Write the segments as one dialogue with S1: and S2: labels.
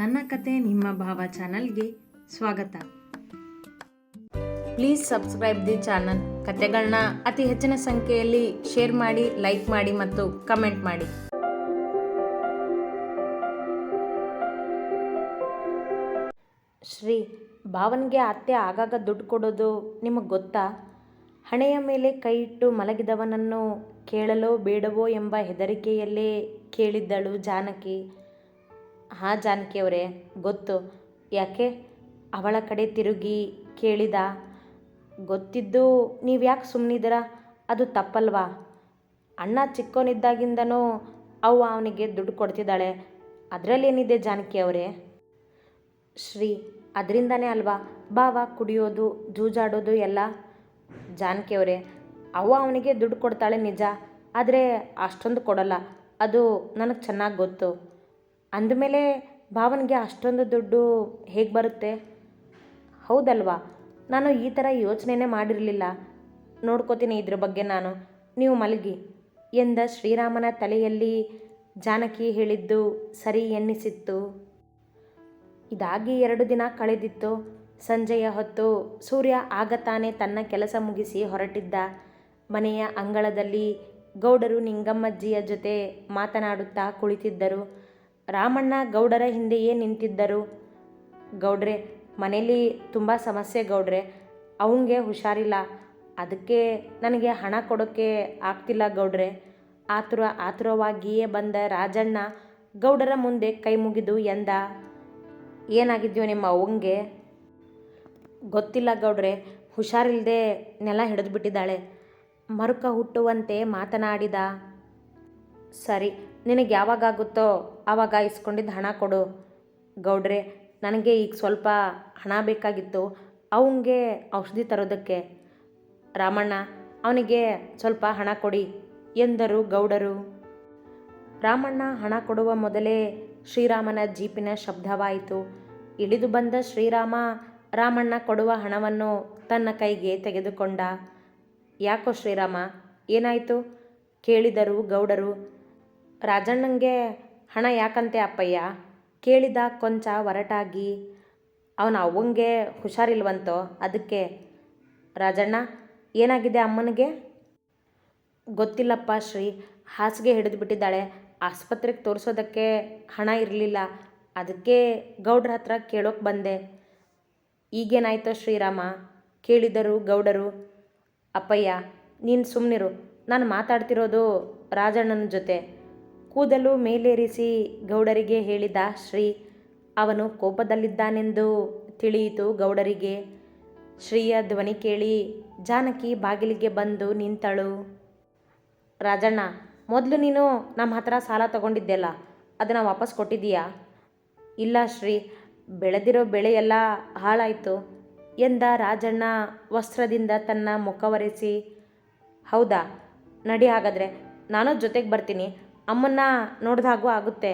S1: ನನ್ನ ಕತೆ ನಿಮ್ಮ ಭಾವ ಚಾನಲ್ಗೆ ಸ್ವಾಗತ. Please subscribe the channel. ಕತೆಗಳನ್ನ ಅತಿ ಹೆಚ್ಚಿನ ಸಂಖ್ಯೆಯಲ್ಲಿ ಶೇರ್ ಮಾಡಿ, ಲೈಕ್ ಮಾಡಿ ಮತ್ತು ಕಮೆಂಟ್ ಮಾಡಿ. ಶ್ರೀ, ಭಾವನಿಗೆ ಅತ್ತೆ ಆಗಾಗ ದುಡ್ಡು ಕೊಡೋದು ನಿಮಗೆ ಗೊತ್ತಾ? ಹಣೆಯ ಮೇಲೆ ಕೈ ಇಟ್ಟು ಮಲಗಿದವನನ್ನು ಕೇಳಲೋ ಬೇಡವೋ ಎಂಬ ಹೆದರಿಕೆಯಲ್ಲೇ ಕೇಳಿದ್ದಳು ಜಾನಕಿ. ಹಾಂ ಜಾನಕಿಯವರೇ, ಗೊತ್ತು. ಯಾಕೆ? ಅವಳ ಕಡೆ ತಿರುಗಿ ಕೇಳಿದ. ಗೊತ್ತಿದ್ದು ನೀವು ಯಾಕೆ ಸುಮ್ಮನಿದ್ದೀರ ಅದು ತಪ್ಪಲ್ವಾ? ಅಣ್ಣ ಚಿಕ್ಕವನಿದ್ದಾಗಿಂದನೂ ಅವ್ವ ಅವನಿಗೆ ದುಡ್ಡು ಕೊಡ್ತಿದ್ದಾಳೆ. ಅದರಲ್ಲೇನಿದೆ ಜಾನಕಿ ಅವರೇ ಶ್ರೀ, ಅದರಿಂದನೇ ಅಲ್ವಾ? ಬಾವ ಕುಡಿಯೋದು, ಜೂಜಾಡೋದು ಎಲ್ಲ? ಜಾನಕಿಯವರೇ, ಅವ್ವ ಅವನಿಗೆ ದುಡ್ಡು ಕೊಡ್ತಾಳೆ ನಿಜ. ಆದರೆ ಅಷ್ಟೊಂದು ಕೊಡಲ್ಲ. ಅದು ನನಗೆ ಚೆನ್ನಾಗಿ ಗೊತ್ತು. ಅಂದಮೇಲೆ ಭಾವನಿಗೆ ಅಷ್ಟೊಂದು ದುಡ್ಡು ಹೇಗೆ ಬರುತ್ತೆ? ಹೌದಲ್ವಾ? ನಾನು ಈ ಥರ ಯೋಚನೆನೇ ಮಾಡಿರಲಿಲ್ಲ. ನೋಡ್ಕೋತೀನಿ ಇದ್ರ ಬಗ್ಗೆ ನಾನು. ನೀವು ಮಲಗಿ. ಎಂದ ಶ್ರೀರಾಮನ ತಲೆಯಲ್ಲಿ ಜಾನಕಿ ಹೇಳಿದ್ದು ಸರಿ ಎನ್ನಿಸಿತ್ತು. ಇದಾಗಿ ಎರಡು ದಿನ ಕಳೆದಿತ್ತು. ಸಂಜೆಯ ಹೊತ್ತು ಸೂರ್ಯ ಆಗ ತಾನೇ ತನ್ನ ಕೆಲಸ ಮುಗಿಸಿ ಹೊರಟಿದ್ದ. ಮನೆಯ ಅಂಗಳದಲ್ಲಿ ಗೌಡರು ನಿಂಗಮ್ಮಜ್ಜಿಯ ಜೊತೆ ಮಾತನಾಡುತ್ತಾ ಕುಳಿತಿದ್ದರು. ರಾಮಣ್ಣ ಗೌಡರ ಹಿಂದೆಯೇ ನಿಂತಿದ್ದರು? ಗೌಡ್ರೆ ಮನೇಲಿ ತುಂಬ ಸಮಸ್ಯೆ ಗೌಡ್ರೆ. ಅವನಿಗೆ ಹುಷಾರಿಲ್ಲ. ಅದಕ್ಕೆ ನನಗೆ ಹಣ ಕೊಡೋಕ್ಕೆ ಆಗ್ತಿಲ್ಲ ಗೌಡ್ರೆ. ಆತುರ, ಆತುರವಾಗಿಯೇ ಬಂದ ರಾಜಣ್ಣ ಗೌಡರ ಮುಂದೆ ಕೈ ಮುಗಿದು ಎಂದ, ಏನಾಗಿದ್ಯೋ ನಿಮ್ಮ ಅವಂಗೆ? ಗೊತ್ತಿಲ್ಲ ಗೌಡ್ರೆ. ಹುಷಾರಿಲ್ಲದೆ ನೆಲ ಹಿಡಿದು ಬಿಟ್ಟಿದ್ದಾಳೆ. ಮರುಕ ಹುಟ್ಟುವಂತೆ ಮಾತನಾಡಿದ, ಸರಿ, ನಿನಗೆ ಯಾವಾಗಾಗುತ್ತೋ ಆವಾಗ ಇಸ್ಕೊಂಡಿದ್ದು ಹಣ ಕೊಡು. ಗೌಡ್ರೆ, ನನಗೆ ಈಗ ಸ್ವಲ್ಪ ಹಣ ಬೇಕಾಗಿತ್ತು. ಅವನಿಗೆ ಔಷಧಿ ತರೋದಕ್ಕೆ. ರಾಮಣ್ಣ, ಅವನಿಗೆ ಸ್ವಲ್ಪ ಹಣ ಕೊಡಿ ಎಂದರು ಗೌಡರು. ರಾಮಣ್ಣ ಹಣ ಕೊಡುವ ಮೊದಲೇ ಶ್ರೀರಾಮನ ಜೀಪಿನ ಶಬ್ದವಾಯಿತು. ಇಳಿದು ಬಂದ ಶ್ರೀರಾಮ ರಾಮಣ್ಣ ಕೊಡುವ ಹಣವನ್ನು ತನ್ನ ಕೈಗೆ ತೆಗೆದುಕೊಂಡ. ಯಾಕೋ ಶ್ರೀರಾಮ, ಏನಾಯಿತು? ಕೇಳಿದರು ಗೌಡರು. ರಾಜಣ್ಣಂಗೆ ಹಣ ಯಾಕಂತೆ ಅಪ್ಪಯ್ಯ? ಕೇಳಿದ ಕೊಂಚ ಒರಟಾಗಿ, ಅವನ ಅವಂಗೆ ಹುಷಾರಿಲ್ವಂತೋ? ಅದಕ್ಕೆ ರಾಜಣ್ಣ, ಏನಾಗಿದೆ ಅಮ್ಮನಿಗೆ? ಗೊತ್ತಿಲ್ಲಪ್ಪ ಶ್ರೀ. ಹಾಸಿಗೆ ಹಿಡಿದು ಬಿಟ್ಟಿದ್ದಾಳೆ. ಆಸ್ಪತ್ರೆಗೆ ತೋರಿಸೋದಕ್ಕೆ ಹಣ ಇರಲಿಲ್ಲ. ಅದಕ್ಕೆ ಗೌಡ್ರ ಹತ್ರ ಕೇಳೋಕೆ ಬಂದೆ. ಈಗೇನಾಯ್ತೋ ಶ್ರೀರಾಮ? ಕೇಳಿದರು ಗೌಡರು. ಅಪ್ಪಯ್ಯ, ನೀನು ಸುಮ್ಮನಿರು ನಾನು ಮಾತಾಡ್ತಿರೋದು ರಾಜಣ್ಣನ ಜೊತೆ. ಕೂದಲು ಮೇಲೇರಿಸಿ ಗೌಡರಿಗೆ ಹೇಳಿದ ಶ್ರೀ, ಅವನು ಕೋಪದಲ್ಲಿದ್ದಾನೆಂದು ತಿಳಿಯಿತು ಗೌಡರಿಗೆ. ಶ್ರೀಯ ಧ್ವನಿ ಕೇಳಿ ಜಾನಕಿ ಬಾಗಿಲಿಗೆ ಬಂದು ನಿಂತಳು. ರಾಜಣ್ಣ, ಮೊದಲು ನೀನು ನಮ್ಮ ಹತ್ರ ಸಾಲ ತಗೊಂಡಿದ್ದೆಲ್ಲ, ಅದನ್ನು ವಾಪಸ್ ಕೊಟ್ಟಿದ್ದೀಯಾ? ಇಲ್ಲ ಶ್ರೀ, ಬೆಳೆದಿರೋ ಬೆಳೆಯೆಲ್ಲ ಹಾಳಾಯಿತು ಎಂದ ರಾಜಣ್ಣ ವಸ್ತ್ರದಿಂದ ತನ್ನ ಮುಖವರೆಸಿ ಹೌದಾ, ನಡಿ ಹಾಗಾದರೆ, ನಾನು ಜೊತೆಗೆ ಬರ್ತೀನಿ. ಅಮ್ಮನ್ನ ನೋಡ್ದಾಗೂ ಆಗುತ್ತೆ.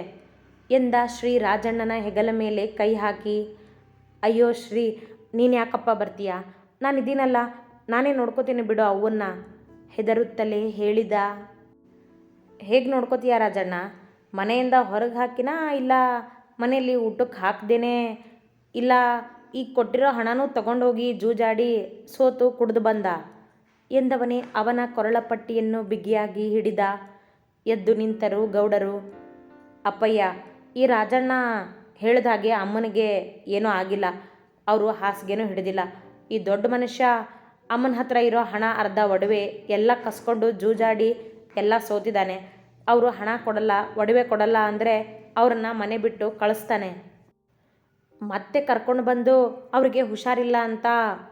S1: ಎಂದ ಶ್ರೀ ರಾಜಣ್ಣನ ಹೆಗಲ ಮೇಲೆ ಕೈ ಹಾಕಿ, ಅಯ್ಯೋ ಶ್ರೀ, ನೀನು ಯಾಕಪ್ಪ ಬರ್ತೀಯಾ? ನಾನು ಇದೀನಲ್ಲ, ನಾನೇ ನೋಡ್ಕೋತೀನಿ ಬಿಡು ಅವನ್ನ ಹೆದರುತ್ತಲೇ ಹೇಳಿದ. ಹೇಗೆ ನೋಡ್ಕೋತೀಯ ರಾಜಣ್ಣ? ಮನೆಯಿಂದ ಹೊರಗೆ ಹಾಕಿನಾ ಇಲ್ಲ ಮನೆಯಲ್ಲಿ ಊಟಕ್ಕೆ ಹಾಕ್ದೇನೆ? ಇಲ್ಲ ಈಗ ಕೊಟ್ಟಿರೋ ಹಣನೂ ತಗೊಂಡೋಗಿ ಜೂಜಾಡಿ ಸೋತು ಕುಡಿದು ಬಂದ? ಎಂದವನೇ ಅವನ ಕೊರಳಪಟ್ಟಿಯನ್ನು ಬಿಗಿಯಾಗಿ ಹಿಡಿದ. ಎದ್ದು ನಿಂತರು ಗೌಡರು. ಅಪ್ಪಯ್ಯ, ಈ ರಾಜಣ್ಣ ಹೇಳಿದ ಹಾಗೆ ಅಮ್ಮನಿಗೆ ಏನೂ ಆಗಿಲ್ಲ. ಅವರು ಹಾಸಿಗೆನೂ ಹಿಡಿದಿಲ್ಲ. ಈ ದೊಡ್ಡ ಮನುಷ್ಯ ಅಮ್ಮನ ಹತ್ರ ಇರೋ ಹಣ, ಅರ್ಧ ಒಡವೆ ಎಲ್ಲ ಕಸ್ಕೊಂಡು ಜೂಜಾಡಿ ಎಲ್ಲ ಸೋತಿದ್ದಾನೆ. ಅವರು ಹಣ ಕೊಡಲ್ಲ, ಒಡವೆ ಕೊಡಲ್ಲ ಅಂದರೆ ಅವ್ರನ್ನ ಮನೆ ಬಿಟ್ಟು ಕಳಿಸ್ತಾನೆ. ಮತ್ತೆ ಕರ್ಕೊಂಡು ಬಂದು ಅವ್ರಿಗೆ ಹುಷಾರಿಲ್ಲ ಅಂತ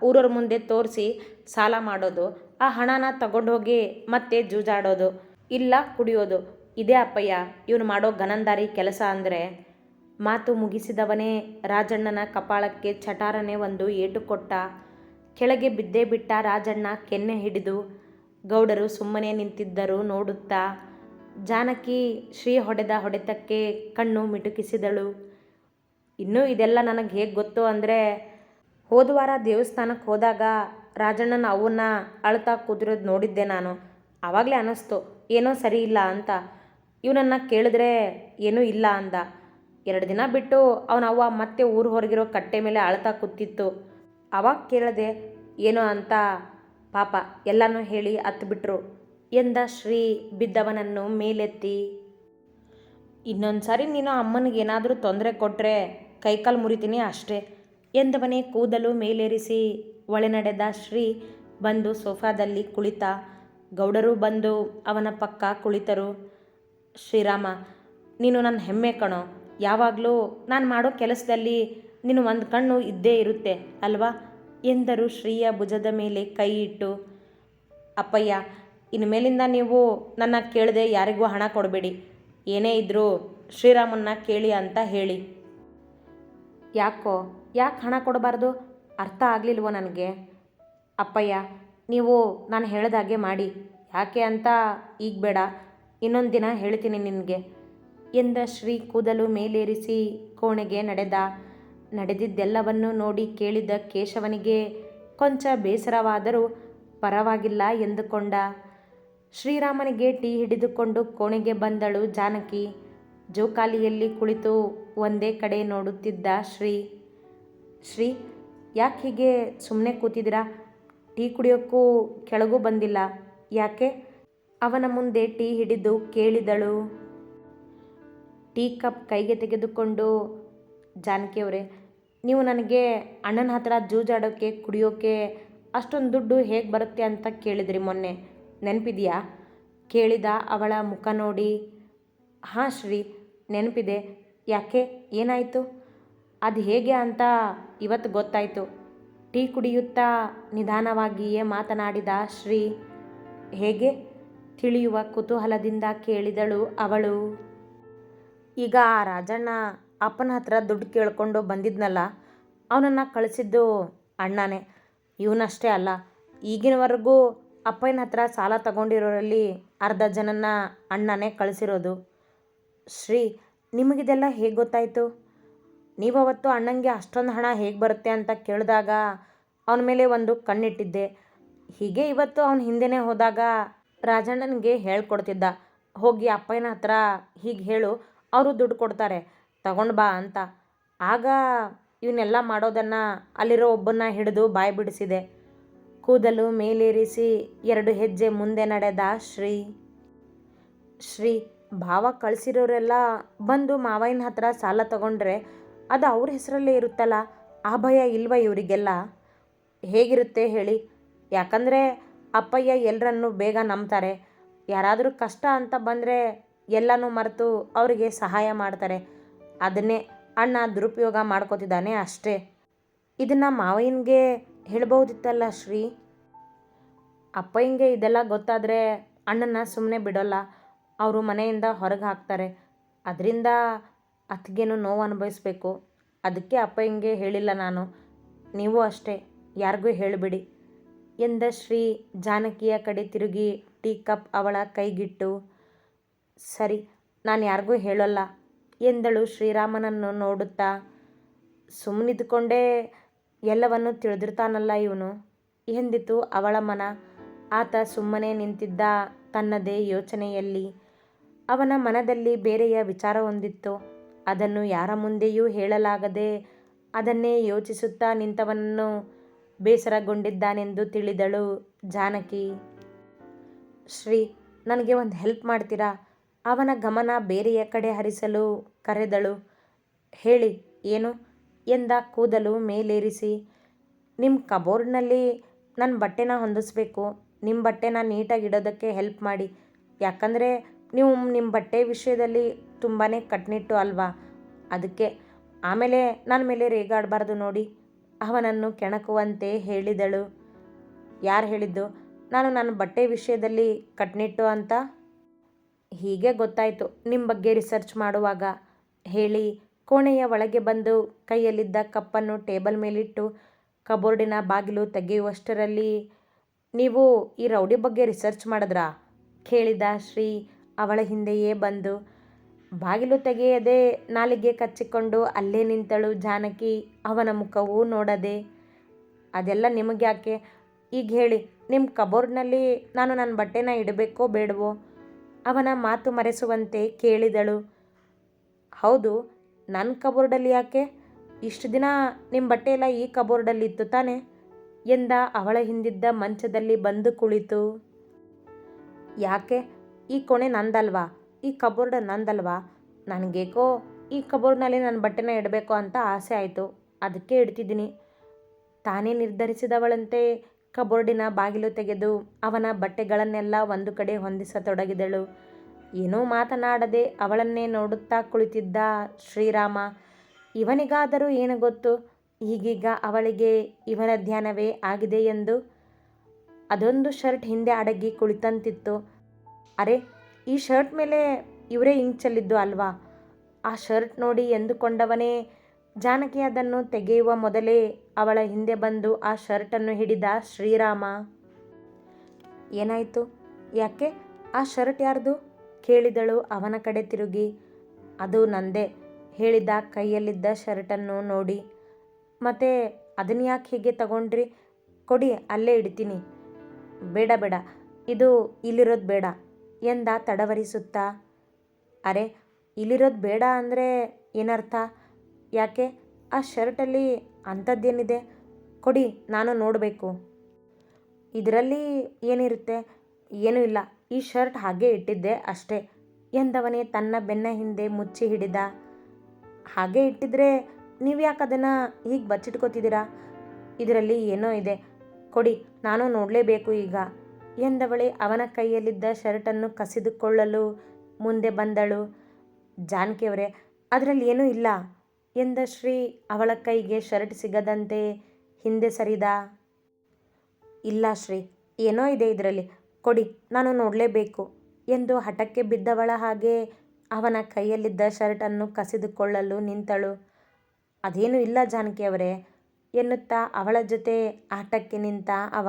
S1: ಊರವ್ರ ಮುಂದೆ ತೋರಿಸಿ ಸಾಲ ಮಾಡೋದು. ಆ ಹಣನ ತಗೊಂಡೋಗಿ ಮತ್ತೆ ಜೂಜಾಡೋದು. ಇಲ್ಲ ಕುಡಿಯೋದು. ಇದೇ ಅಪ್ಪಯ್ಯ, ಇವನು ಮಾಡೋ ಘನಂದಾರಿ ಕೆಲಸ ಅಂದರೆ ಮಾತು ಮುಗಿಸಿದವನೇ ರಾಜಣ್ಣನ ಕಪಾಳಕ್ಕೆ ಚಟಾರನೆ ಒಂದು ಏಟು ಕೊಟ್ಟ. ಕೆಳಗೆ ಬಿದ್ದೇ ಬಿಟ್ಟ ರಾಜಣ್ಣ ಕೆನ್ನೆ ಹಿಡಿದು ಗೌಡರು ಸುಮ್ಮನೆ ನಿಂತಿದ್ದರು ನೋಡುತ್ತಾ. ಜಾನಕಿ ಶ್ರೀ ಹೊಡೆದ ಹೊಡೆತಕ್ಕೆ ಕಣ್ಣು ಮಿಟುಕಿಸಿದಳು. ಇನ್ನೂ ಇದೆಲ್ಲ ನನಗೆ ಹೇಗೆ ಗೊತ್ತು ಅಂದರೆ ಹೋದ ವಾರ ದೇವಸ್ಥಾನಕ್ಕೆ ಹೋದಾಗ ರಾಜಣ್ಣನ ಅವನ್ನ ಅಳ್ತಾ ಕೂತಿರೋದು ನೋಡಿದ್ದೆ ನಾನು. ಆವಾಗಲೇ ಅನ್ನಿಸ್ತು, ಏನೋ ಸರಿ ಇಲ್ಲ ಅಂತ. ಇವನನ್ನು ಕೇಳಿದ್ರೆ, ಏನೂ ಇಲ್ಲ ಅಂದ. ಎರಡು ದಿನ ಬಿಟ್ಟು ಅವನ ಅವ್ವ ಮತ್ತೆ ಊರು ಹೊರಗಿರೋ ಕಟ್ಟೆ ಮೇಲೆ ಅಳ್ತಾ ಕೂತಿತ್ತು. ಅವಾಗ ಕೇಳದೆ, ಏನೋ ಅಂತ. ಪಾಪ, ಎಲ್ಲನೂ ಹೇಳಿ ಹತ್ತುಬಿಟ್ರು ಎಂದ ಶ್ರೀ ಬಿದ್ದವನನ್ನು ಮೇಲೆತ್ತಿ. ಇನ್ನೊಂದು ಸಾರಿ ನೀನು ಅಮ್ಮನಿಗೆ ಏನಾದರೂ ತೊಂದರೆ ಕೊಟ್ಟರೆ ಕೈಕಾಲು ಮುರಿತೀನಿ ಅಷ್ಟೇ ಎಂದವನೇ ಕೂದಲು ಮೇಲೇರಿಸಿ ಒಳೆ ನಡೆದ ಶ್ರೀ ಬಂದು ಸೋಫಾದಲ್ಲಿ ಕುಳಿತ. ಗೌಡರು ಬಂದು ಅವನ ಪಕ್ಕ ಕುಳಿತರು, ಶ್ರೀರಾಮ, ನೀನು ನನ್ನ ಹೆಮ್ಮೆ ಕಣೋ. ಯಾವಾಗಲೂ ನಾನು ಮಾಡೋ ಕೆಲಸದಲ್ಲಿ ನೀನು ಒಂದು ಕಣ್ಣು ಇದ್ದೇ ಇರುತ್ತೆ, ಅಲ್ವಾ? ಎಂದರು ಶ್ರೀಯ ಭುಜದ ಮೇಲೆ ಕೈ ಇಟ್ಟು, ಅಪ್ಪಯ್ಯ ಇನ್ನು ಮೇಲಿಂದ ನೀವು ನನ್ನ ಕೇಳದೆ ಯಾರಿಗೂ ಹಣ ಕೊಡಬೇಡಿ. ಏನೇ ಇದ್ದರೂ ಶ್ರೀರಾಮನ್ನ ಕೇಳಿ ಅಂತ ಹೇಳಿ. ಯಾಕೋ, ಯಾಕೆ ಹಣ ಕೊಡಬಾರ್ದು? ಅರ್ಥ ಆಗಲಿಲ್ವೋ ನನಗೆ? ಅಪ್ಪಯ್ಯ ನೀವು ನಾನು ಹೇಳ್ದಾಗೆ ಮಾಡಿ. ಯಾಕೆ ಅಂತ ಈಗ ಬೇಡ. ಇನ್ನೊಂದು ದಿನ ಹೇಳ್ತೀನಿ ನಿನಗೆ. ಎಂದ ಶ್ರೀ ಕೂದಲು ಮೇಲೇರಿಸಿ ಕೋಣೆಗೆ ನಡೆದ. ನಡೆದಿದ್ದೆಲ್ಲವನ್ನು ನೋಡಿ ಕೇಳಿದ ಕೇಶವನಿಗೆ ಕೊಂಚ ಬೇಸರವಾದರೂ ಪರವಾಗಿಲ್ಲ ಎಂದುಕೊಂಡ. ಶ್ರೀರಾಮನಿಗೆ ಟೀ ಹಿಡಿದುಕೊಂಡು ಕೋಣೆಗೆ ಬಂದಳು ಜಾನಕಿ. ಜೋಕಾಲಿಯಲ್ಲಿ ಕುಳಿತು ಒಂದೇ ಕಡೆ ನೋಡುತ್ತಿದ್ದ ಶ್ರೀ. ಶ್ರೀ, ಯಾಕೆ ಹೀಗೆ ಸುಮ್ಮನೆ ಕೂತಿದ್ದೀರಾ? ಟೀ ಕುಡಿಯೋಕ್ಕೂ ಕೆಳಗೂ ಬಂದಿಲ್ಲ. ಯಾಕೆ? ಅವನ ಮುಂದೆ ಟೀ ಹಿಡಿದು ಕೇಳಿದಳು. ಟೀ ಕಪ್ ಕೈಗೆ ತೆಗೆದುಕೊಂಡು, ಜಾನಕಿಯವರೇ, ನೀವು ನನಗೆ ಅಣ್ಣನ ಹತ್ರ ಜೂಜಾಡೋಕ್ಕೆ ಕುಡಿಯೋಕ್ಕೆ ಅಷ್ಟೊಂದು ದುಡ್ಡು ಹೇಗೆ ಬರುತ್ತೆ ಅಂತ ಕೇಳಿದ್ರಿ ಮೊನ್ನೆ. ನೆನಪಿದೆಯಾ? ಕೇಳಿದ ಅವಳ ಮುಖ ನೋಡಿ. ಹಾಂ ಶ್ರೀ, ನೆನಪಿದೆ. ಯಾಕೆ? ಏನಾಯಿತು? ಅದು ಹೇಗೆ ಅಂತ ಇವತ್ತು ಗೊತ್ತಾಯಿತು. ಟೀ ಕುಡಿಯುತ್ತಾ ನಿಧಾನವಾಗಿಯೇ ಮಾತನಾಡಿದ ಶ್ರೀ, ಹೇಗೆ? ತಿಳಿಯುವ ಕುತೂಹಲದಿಂದ ಕೇಳಿದಳು ಅವಳು. ಈಗ ಆ ರಾಜಣ್ಣ ಅಪ್ಪನ ಹತ್ರ ದುಡ್ಡು ಕೇಳಿಕೊಂಡು ಬಂದಿದ್ನಲ್ಲ, ಅವನನ್ನು ಕಳಿಸಿದ್ದು ಅಣ್ಣನೇ. ಇವನಷ್ಟೇ ಅಲ್ಲ, ಈಗಿನವರೆಗೂ ಅಪ್ಪನ ಹತ್ರ ಸಾಲ ತಗೊಂಡಿರೋರಲ್ಲಿ ಅರ್ಧ ಜನನ ಅಣ್ಣನೇ ಕಳಿಸಿರೋದು. ಶ್ರೀ, ನಿಮಗಿದೆಲ್ಲ ಹೇಗೆ ಗೊತ್ತಾಯಿತು? ನೀವವತ್ತು ಅಣ್ಣಂಗೆ ಅಷ್ಟೊಂದು ಹಣ ಹೇಗೆ ಬರುತ್ತೆ ಅಂತ ಕೇಳಿದಾಗ ಅವನ ಮೇಲೆ ಒಂದು ಕಣ್ಣಿಟ್ಟಿದ್ದೆ. ಹೀಗೆ ಇವತ್ತು ಅವನ ಹಿಂದೆನೇ ಹೋದಾಗ ರಾಜಣ್ಣನಿಗೆ ಹೇಳ್ಕೊಡ್ತಿದ್ದ. ಹೋಗಿ ಅಪ್ಪಯ್ಯನ ಹತ್ರ ಹೀಗೆ ಹೇಳು, ಅವರು ದುಡ್ಡು ಕೊಡ್ತಾರೆ, ತಗೊಂಡು ಬಾ ಅಂತ. ಆಗ ಇವನ್ನೆಲ್ಲ ಮಾಡೋದನ್ನು ಅಲ್ಲಿರೋ ಒಬ್ಬನ್ನ ಹಿಡಿದು ಬಾಯಿ ಬಿಡಿಸಿದೆ. ಕೂದಲು ಮೇಲೇರಿಸಿ ಎರಡು ಹೆಜ್ಜೆ ಮುಂದೆ ನಡೆದ ಶ್ರೀ. ಶ್ರೀ, ಭಾವ ಕಳಿಸಿರೋರೆಲ್ಲ ಬಂದು ಮಾವಯ್ಯನ ಹತ್ರ ಸಾಲ ತಗೊಂಡ್ರೆ ಅದು ಅವ್ರ ಹೆಸರಲ್ಲೇ ಇರುತ್ತಲ್ಲ? ಆ ಭಯ ಇಲ್ವ ಇವರಿಗೆಲ್ಲ? ಹೇಗಿರುತ್ತೆ ಹೇಳಿ. ಯಾಕಂದರೆ ಅಪ್ಪಯ್ಯ ಎಲ್ಲರನ್ನು ಬೇಗ ನಂಬ್ತಾರೆ. ಯಾರಾದರೂ ಕಷ್ಟ ಅಂತ ಬಂದರೆ ಎಲ್ಲನೂ ಮರೆತು ಅವರಿಗೆ ಸಹಾಯ ಮಾಡ್ತಾರೆ. ಅದನ್ನೇ ಅಣ್ಣ ದುರುಪಯೋಗ ಮಾಡ್ಕೋತಿದ್ದಾನೆ ಅಷ್ಟೇ. ಇದನ್ನು ಮಾವಯ್ಯನಿಗೆ ಹೇಳ್ಬೋದಿತ್ತಲ್ಲ ಶ್ರೀ? ಅಪ್ಪಯ್ಯಂಗೆ ಇದೆಲ್ಲ ಗೊತ್ತಾದರೆ ಅಣ್ಣನ ಸುಮ್ಮನೆ ಬಿಡೋಲ್ಲ. ಅವರು ಮನೆಯಿಂದ ಹೊರಗೆ ಹಾಕ್ತಾರೆ. ಅದರಿಂದ ಅತ್ತಿಗೇನು ನೋವು ಅನುಭವಿಸ್ಬೇಕು? ಅದಕ್ಕೆ ಅಪ್ಪಯ್ಯಂಗೆ ಹೇಳಿಲ್ಲ ನಾನು. ನೀವು ಅಷ್ಟೇ, ಯಾರಿಗೂ ಹೇಳಿಬಿಡಿ. ಎಂದ ಶ್ರೀ ಜಾನಕಿಯ ಕಡೆ ತಿರುಗಿ ಟೀ ಕಪ್ ಅವಳ ಕೈಗಿಟ್ಟು, ಸರಿ, ನಾನು ಯಾರಿಗೂ ಹೇಳಲ್ಲ ಎಂದಳು ಶ್ರೀರಾಮನನ್ನು ನೋಡುತ್ತಾ. ಸುಮ್ಮನಿದ್ಕೊಂಡೇ ಎಲ್ಲವನ್ನು ತಿಳಿದಿರ್ತಾನಲ್ಲ ಇವನು. ಎಂದಿತು ಅವಳ ಮನ? ಆತ ಸುಮ್ಮನೆ ನಿಂತಿದ್ದ ತನ್ನದೇ ಯೋಚನೆಯಲ್ಲಿ. ಅವನ ಮನದಲ್ಲಿ ಬೇರೆಯ ವಿಚಾರವೊಂದಿತ್ತು ಅದನ್ನು ಯಾರ ಮುಂದೆಯೂ ಹೇಳಲಾಗದೆ ಅದನ್ನೇ ಯೋಚಿಸುತ್ತಾ ನಿಂತವನನ್ನು ಬೇಸರಗೊಂಡಿದ್ದಾನೆಂದು ತಿಳಿದಳು ಜಾನಕಿ. ಶ್ರೀ, ನನಗೆ ಒಂದು ಹೆಲ್ಪ್ ಮಾಡ್ತೀರಾ? ಅವನ ಗಮನ ಬೇರೆಯ ಕಡೆ ಹರಿಸಲು ಕರೆದಳು. ಹೇಳಿ, ಏನು? ಎಂದ ಕೂದಲು ಮೇಲೇರಿಸಿ. ನಿಮ್ಮ ಕಬೋರ್ಡ್ನಲ್ಲಿ ನನ್ನ ಬಟ್ಟೆನ ಹೊಂದಿಸ್ಬೇಕು. ನಿಮ್ಮ ಬಟ್ಟೆನ ನೀಟಾಗಿ ಇಡೋದಕ್ಕೆ ಹೆಲ್ಪ್ ಮಾಡಿ. ಯಾಕಂದರೆ ನೀವು ನಿಮ್ಮ ಬಟ್ಟೆ ವಿಷಯದಲ್ಲಿ ತುಂಬಾ ಕಟ್ನಿಟ್ಟು ಅಲ್ವಾ? ಅದಕ್ಕೆ ಆಮೇಲೆ ನನ್ನ ಮೇಲೆ ರೇಗಾಡಬಾರ್ದು ನೋಡಿ. ಅವನನ್ನು ಕೆಣಕುವಂತೆ ಹೇಳಿದಳು. ಯಾರು ಹೇಳಿದ್ದು? ನಾನು ನನ್ನ ಬಟ್ಟೆ ವಿಷಯದಲ್ಲಿ ಕಟ್ನಿಟ್ಟು ಅಂತ? ಹೀಗೆ ಗೊತ್ತಾಯಿತು. ನಿಮ್ಮ ಬಗ್ಗೆ ರಿಸರ್ಚ್ ಮಾಡುವಾಗ ಹೇಳಿ ಕೋಣೆಯ ಒಳಗೆ ಬಂದು ಕೈಯಲ್ಲಿದ್ದ ಕಪ್ಪನ್ನು ಟೇಬಲ್ ಮೇಲಿಟ್ಟು ಕಬೋರ್ಡಿನ ಬಾಗಿಲು ತೆಗೆಯುವಷ್ಟರಲ್ಲಿ ನೀವು ಈ ರೌಡಿ ಬಗ್ಗೆ ರಿಸರ್ಚ್ ಮಾಡಿದ್ರಾ? ಕೇಳಿದ ಶ್ರೀ ಅವಳ ಹಿಂದೆಯೇ ಬಂದು ಬಾಗಿಲು ತೆಗೆಯದೆ ನಾಲಿಗೆ ಕಚ್ಚಿಕೊಂಡು ಅಲ್ಲೇ ನಿಂತಳು ಜಾನಕಿ. ಅವನ ಮುಖವೂ ನೋಡದೆ, ಅದೆಲ್ಲ ನಿಮಗ್ಯಾಕೆ? ಈಗ ಹೇಳಿ ನಿಮ್ಮ ಕಬೋರ್ಡ್ನಲ್ಲಿ ನಾನು ನನ್ನ ಬಟ್ಟೆನ ಇಡಬೇಕೋ ಬೇಡವೋ? ಅವನ ಮಾತು ಮರೆಸುವಂತೆ ಕೇಳಿದಳು. ಹೌದು ನನ್ನ ಕಬೋರ್ಡಲ್ಲಿ ಯಾಕೆ? ಇಷ್ಟು ದಿನ ನಿಮ್ಮ ಬಟ್ಟೆ ಎಲ್ಲ ಈ ಕಬೋರ್ಡಲ್ಲಿ ಇತ್ತು ತಾನೆ? ಎಂದ ಅವಳ ಹಿಂದಿದ್ದ ಮಂಚದಲ್ಲಿ ಬಂದು ಕುಳಿತು. ಯಾಕೆ? ಈ ಕೊಣೆ ನಂದಲ್ವಾ? ಈ ಕಬೋರ್ಡ್ ನಂದಲ್ವಾ? ನನಗೇಕೋ ಈ ಕಬೋರ್ಡ್ನಲ್ಲಿ ನನ್ನ ಬಟ್ಟೆನ ಇಡಬೇಕು ಅಂತ ಆಸೆ ಆಯಿತು. ಅದಕ್ಕೆ ಇಡ್ತಿದ್ದೀನಿ. ತಾನೇ ನಿರ್ಧರಿಸಿದವಳಂತೆ ಕಬೋರ್ಡಿನ ಬಾಗಿಲು ತೆಗೆದು ಅವನ ಬಟ್ಟೆಗಳನ್ನೆಲ್ಲ ಒಂದು ಕಡೆ ಹೊಂದಿಸತೊಡಗಿದಳು. ಏನೂ ಮಾತನಾಡದೆ ಅವಳನ್ನೇ ನೋಡುತ್ತಾ ಕುಳಿತಿದ್ದ ಶ್ರೀರಾಮ, ಇವನಿಗಾದರೂ ಏನು ಗೊತ್ತು? ಈಗೀಗ ಅವಳಿಗೆ ಇವನ ಧ್ಯಾನವೇ ಆಗಿದೆ ಎಂದು? ಅದೊಂದು ಶರ್ಟ್ ಹಿಂದೆ ಅಡಗಿ ಕುಳಿತಂತಿತ್ತು. ಅರೆ, ಈ ಶರ್ಟ್ ಮೇಲೆ ಇವರೇ ಇಂಚಲ್ಲಿದ್ದು ಚೆಲ್ಲಿದ್ದು ಅಲ್ವಾ? ಆ ಶರ್ಟ್ ನೋಡಿ ಎಂದುಕೊಂಡವನೇ ಜಾನಕಿ ಅದನ್ನು ತೆಗೆಯುವ ಮೊದಲೇ ಅವಳ ಹಿಂದೆ ಬಂದು ಆ ಶರ್ಟನ್ನು ಹಿಡಿದ ಶ್ರೀರಾಮ. ಏನಾಯಿತು? ಯಾಕೆ? ಆ ಶರ್ಟ್ ಯಾರ್ದು? ಕೇಳಿದಳು ಅವನ ಕಡೆ ತಿರುಗಿ. ಅದು ನಂದೇ ಹೇಳಿದ ಕೈಯಲ್ಲಿದ್ದ ಶರ್ಟನ್ನು ನೋಡಿ. ಮತ್ತೆ ಅದನ್ನ ಯಾಕೆ ಹೀಗೆ ತಗೊಂಡ್ರಿ? ಕೊಡಿ, ಅಲ್ಲೇ ಇಡ್ತೀನಿ. ಬೇಡ ಬೇಡ. ಇದು ಇಲ್ಲಿರೋದು ಬೇಡ. ಎಂದ ತಡವರಿಸುತ್ತಾ? ಅರೆ, ಇಲ್ಲಿರೋದು ಬೇಡ ಅಂದರೆ ಏನರ್ಥ? ಯಾಕೆ? ಆ ಶರ್ಟಲ್ಲಿ ಅಂಥದ್ದೇನಿದೆ? ಕೊಡಿ, ನಾನು ನೋಡಬೇಕು. ಇದರಲ್ಲಿ ಏನಿರುತ್ತೆ? ಏನೂ ಇಲ್ಲ. ಈ ಶರ್ಟ್ ಹಾಗೆ ಇಟ್ಟಿದ್ದೆ ಅಷ್ಟೇ. ಎಂದವನೇ ತನ್ನ ಬೆನ್ನ ಹಿಂದೆ ಮುಚ್ಚಿ ಹಿಡಿದ. ಹಾಗೆ ಇಟ್ಟಿದ್ರೆ ನೀವು ಯಾಕೆ ಅದನ್ನು ಹೀಗೆ ಬಚ್ಚಿಟ್ಕೋತಿದ್ದೀರಾ? ಇದರಲ್ಲಿ ಏನೋ ಇದೆ. ಕೊಡಿ, ನಾನು ನೋಡಲೇಬೇಕು ಈಗ. ಎಂದವಳೆ ಅವನ ಕೈಯಲ್ಲಿದ್ದ ಶರ್ಟನ್ನು ಕಸಿದುಕೊಳ್ಳಲು ಮುಂದೆ ಬಂದಳು. ಜಾನಕಿಯವರೇ, ಅದರಲ್ಲಿ ಏನೂ ಇಲ್ಲ ಎಂದ ಶ್ರೀ ಅವಳ ಕೈಗೆ ಶರ್ಟ್ ಸಿಗದಂತೆ ಹಿಂದೆ ಸರಿದ. ಇಲ್ಲ ಶ್ರೀ, ಏನೋ ಇದೆ ಇದರಲ್ಲಿ, ಕೊಡಿ, ನಾನು ನೋಡಲೇಬೇಕು ಎಂದು ಹಠಕ್ಕೆ ಬಿದ್ದವಳ ಹಾಗೆ ಅವನ ಕೈಯಲ್ಲಿದ್ದ ಶರ್ಟನ್ನು ಕಸಿದುಕೊಳ್ಳಲು ನಿಂತಳು. ಅದೇನೂ ಇಲ್ಲ ಜಾನಕಿಯವರೇ, ಎನ್ನುತ್ತಾ ಅವಳ ಜೊತೆ ಆಟಕ್ಕೆ ನಿಂತ ಅವ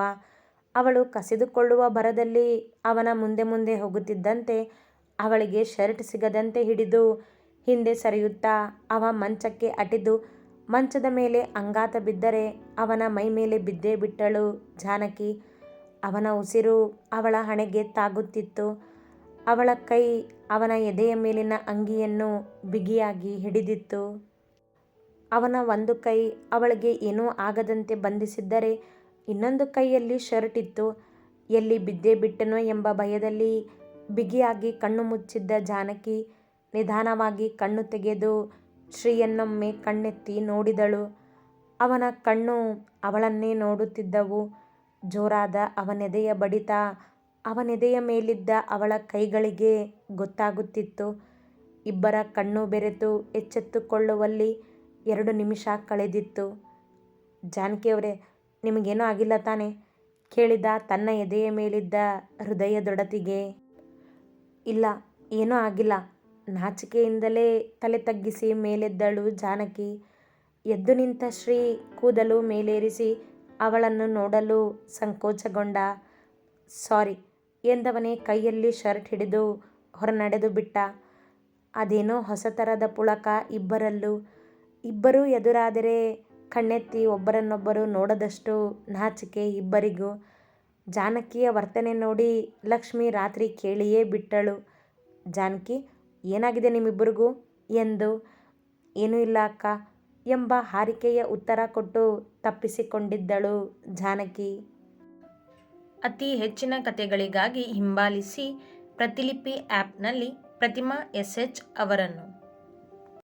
S1: ಅವಳು ಕಸಿದುಕೊಳ್ಳುವ ಭರದಲ್ಲಿ ಅವನ ಮುಂದೆ ಮುಂದೆ ಹೋಗುತ್ತಿದ್ದಂತೆ ಅವಳಿಗೆ ಶರ್ಟ್ ಸಿಗದಂತೆ ಹಿಡಿದು ಹಿಂದೆ ಸರಿಯುತ್ತಾ ಅವ ಮಂಚಕ್ಕೆ ಅಟಿದು ಮಂಚದ ಮೇಲೆ ಅಂಗಾತ ಬಿದ್ದರೆ ಅವನ ಮೈ ಮೇಲೆ ಬಿದ್ದೇ ಬಿಟ್ಟಳು ಜಾನಕಿ. ಅವನ ಉಸಿರು ಅವಳ ಹಣೆಗೆ ತಾಗುತ್ತಿತ್ತು. ಅವಳ ಕೈ ಅವನ ಎದೆಯ ಮೇಲಿನ ಅಂಗಿಯನ್ನು ಬಿಗಿಯಾಗಿ ಹಿಡಿದಿತ್ತು. ಅವನ ಒಂದು ಕೈ ಅವಳಿಗೆ ಏನೂ ಆಗದಂತೆ ಬಂಧಿಸಿದ್ದರೆ ಇನ್ನೊಂದು ಕೈಯಲ್ಲಿ ಶರ್ಟ್ ಇತ್ತು. ಎಲ್ಲಿ ಬಿದ್ದೇ ಬಿಟ್ಟನೋ ಎಂಬ ಭಯದಲ್ಲಿ ಬಿಗಿಯಾಗಿ ಕಣ್ಣು ಮುಚ್ಚಿದ್ದ ಜಾನಕಿ ನಿಧಾನವಾಗಿ ಕಣ್ಣು ತೆಗೆದು ಶ್ರೀಯನ್ನೊಮ್ಮೆ ಕಣ್ಣೆತ್ತಿ ನೋಡಿದಳು. ಅವನ ಕಣ್ಣು ಅವಳನ್ನೇ ನೋಡುತ್ತಿದ್ದವು. ಜೋರಾದ ಅವನೆದೆಯ ಬಡಿತ ಅವನೆದೆಯ ಮೇಲಿದ್ದ ಅವಳ ಕೈಗಳಿಗೆ ಗೊತ್ತಾಗುತ್ತಿತ್ತು. ಇಬ್ಬರ ಕಣ್ಣು ಬೆರೆತು ಎಚ್ಚೆತ್ತುಕೊಳ್ಳುವಲ್ಲಿ ಎರಡು ನಿಮಿಷ ಕಳೆದಿತ್ತು. ಜಾನಕಿಯವರೇ ನಿಮಗೇನೂ ಆಗಿಲ್ಲ ತಾನೆ? ಕೇಳಿದ ತನ್ನ ಎದೆಯ ಮೇಲಿದ್ದ ಹೃದಯ ದೊಡತಿಗೆ. ಇಲ್ಲ, ಏನೂ ಆಗಿಲ್ಲ. ನಾಚಿಕೆಯಿಂದಲೇ ತಲೆ ತಗ್ಗಿಸಿ ಮೇಲೆದ್ದಳು ಜಾನಕಿ. ಎದ್ದು ನಿಂತ ಶ್ರೀ ಕೂದಲು ಮೇಲೇರಿಸಿ ಅವಳನ್ನು ನೋಡಲು ಸಂಕೋಚಗೊಂಡ. ಸಾರಿ, ಎಂದವನೇ ಕೈಯಲ್ಲಿ ಶರ್ಟ್ ಹಿಡಿದು ಹೊರನಡೆದು ಬಿಟ್ಟ. ಅದೇನೋ ಹೊಸ ಥರದ ಪುಳಕ ಇಬ್ಬರಲ್ಲೂ. ಇಬ್ಬರೂ ಎದುರಾದರೆ ಕಣ್ಣೆತ್ತಿ ಒಬ್ಬರನ್ನೊಬ್ಬರು ನೋಡದಷ್ಟು ನಾಚಿಕೆ ಇಬ್ಬರಿಗೂ. ಜಾನಕಿಯ ವರ್ತನೆ ನೋಡಿ ಲಕ್ಷ್ಮಿ ರಾತ್ರಿ ಕೇಳಿಯೇ ಬಿಟ್ಟಳು. ಜಾನಕಿ, ಏನಾಗಿದೆ ನಿಮ್ಮಿಬ್ಬರಿಗೂ? ಎಂದು, ಏನೂ ಇಲ್ಲ ಅಕ್ಕ. ಎಂಬ ಹಾರಿಕೆಯ ಉತ್ತರ ಕೊಟ್ಟು ತಪ್ಪಿಸಿಕೊಂಡಿದ್ದಳು ಜಾನಕಿ. ಅತಿ ಹೆಚ್ಚಿನ ಕಥೆಗಳಿಗಾಗಿ ಹಿಂಬಾಲಿಸಿ ಪ್ರತಿಲಿಪಿ ಆ್ಯಪ್ನಲ್ಲಿ ಪ್ರತಿಮಾ ಎಸ್ ಎಚ್ ಅವರನ್ನು.